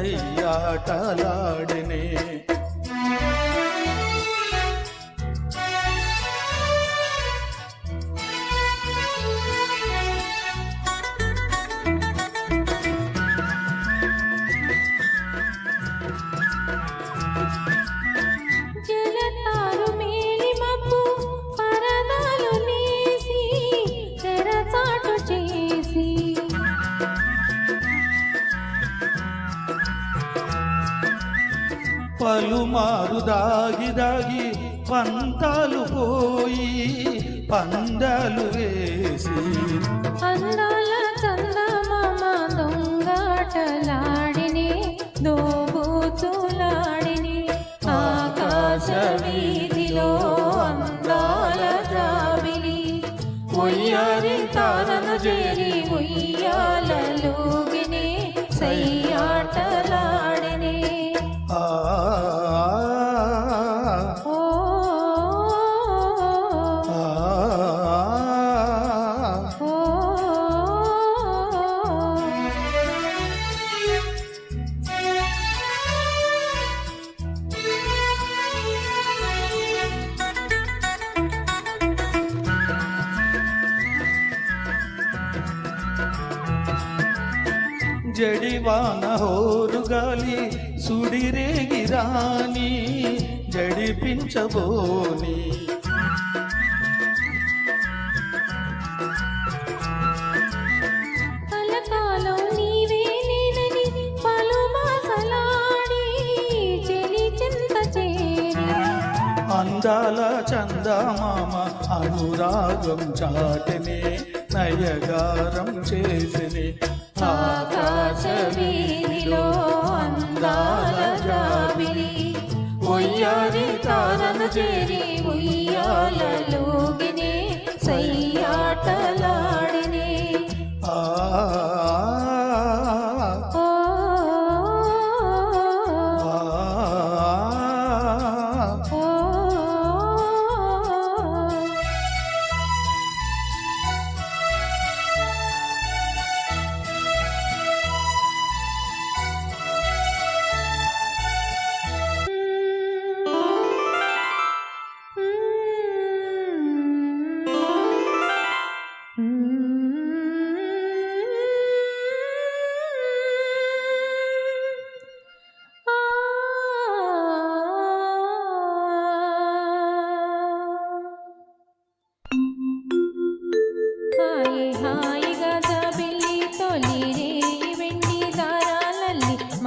கையாட்டலாடினே పలుమారు దాగి దాగి పంతాలు పోయి పందాలు వేసి అందాల చందమామ దొంగాటలాడిని దోబూచులాడిని ఆకాశ వీధిలో అందాల జాబిలి ఉయ్యారి తారను చేరి ఉయ్యాలలోగిని సయ్యాటలాడిని జడివాన హోరు గాలి సుడిరేగి రాని జడిపించబోని. అందాల చందమామ అనురాగం చాటనే. నయగారం చేసిని ఆకాశ వీధిలో అందాల జాబిలి ఉయ్యారి తారను చేరి ఉయ్యాలలోగినే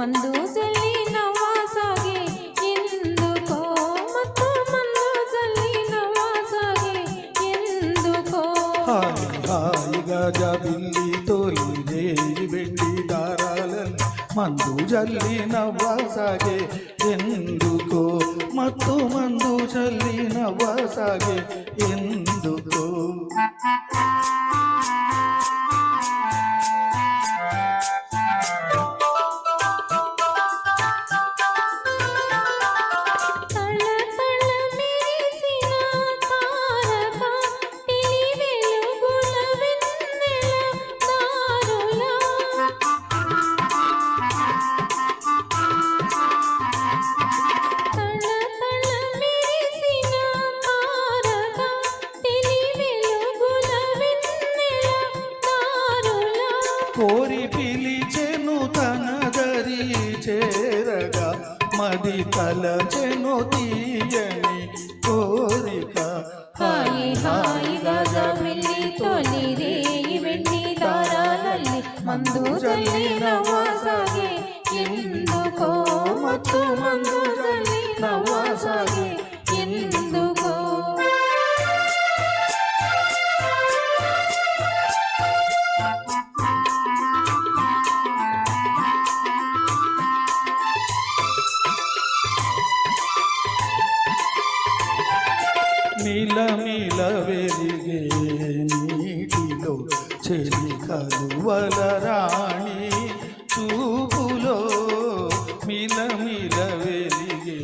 మందు జల్లి నవ్వాసాగే ఎందుకో మత్తు మందు జల్లి నవ్వాసాగే ఎందుకో. హాయి హాయిగా జబిల్లి తోలి రేయి వెండి దారాలను మందు జల్లి నవ్వసాగే ఎందుకో మత్తు మందు జల్లి నవ్వసాగే ఎందుకో. పిలిచెను చేరగా మది తల చెనోతి చెలి కలువల రాణి చూపులో మిలమిల వెలిగే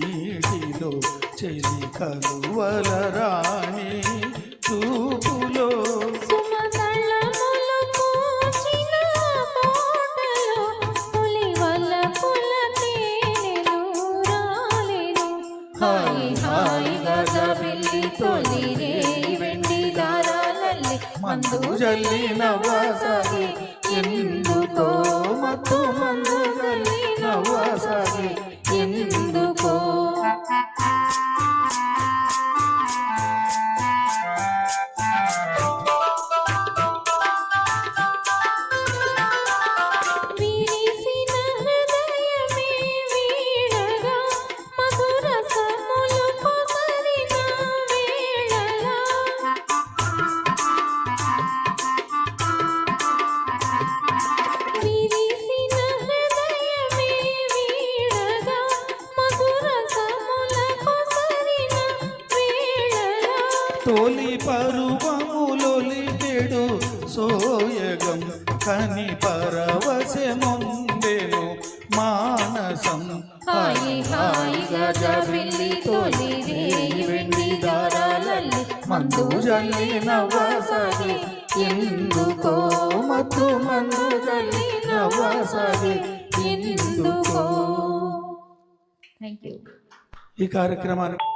నీటిలో చెలి కలువల రాణి జల్లిన వాసన. హాయి హాయిగా జాబిల్లి తొలి రేయి వెండి దారాలల్లి మందు జల్లి నవ్వసాగి ఎందుకో మత్తు మందు జల్లి నవ్వసాగి ఎందుకో. థ్యాంక్ యూ ఈ కార్యక్రమానికి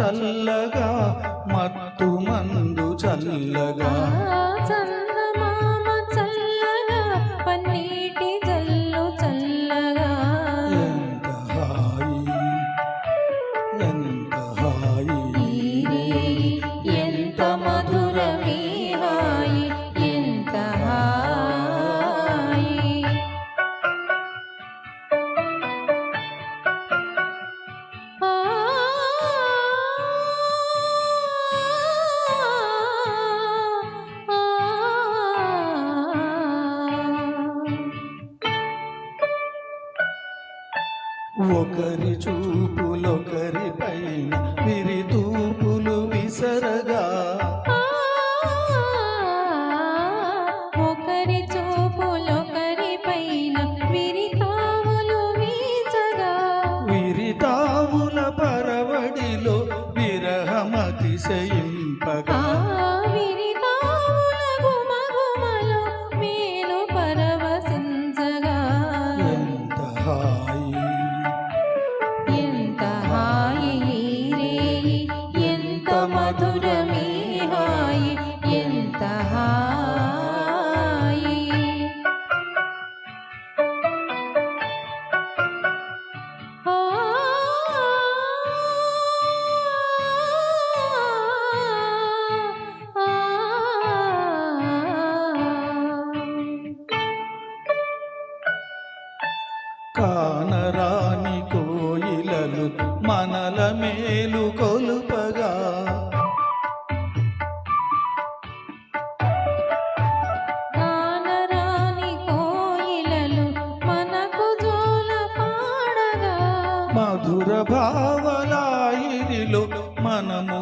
চল ఒకరి చూపులొకరి cuenta. మధుర భావలాయినిలో మనము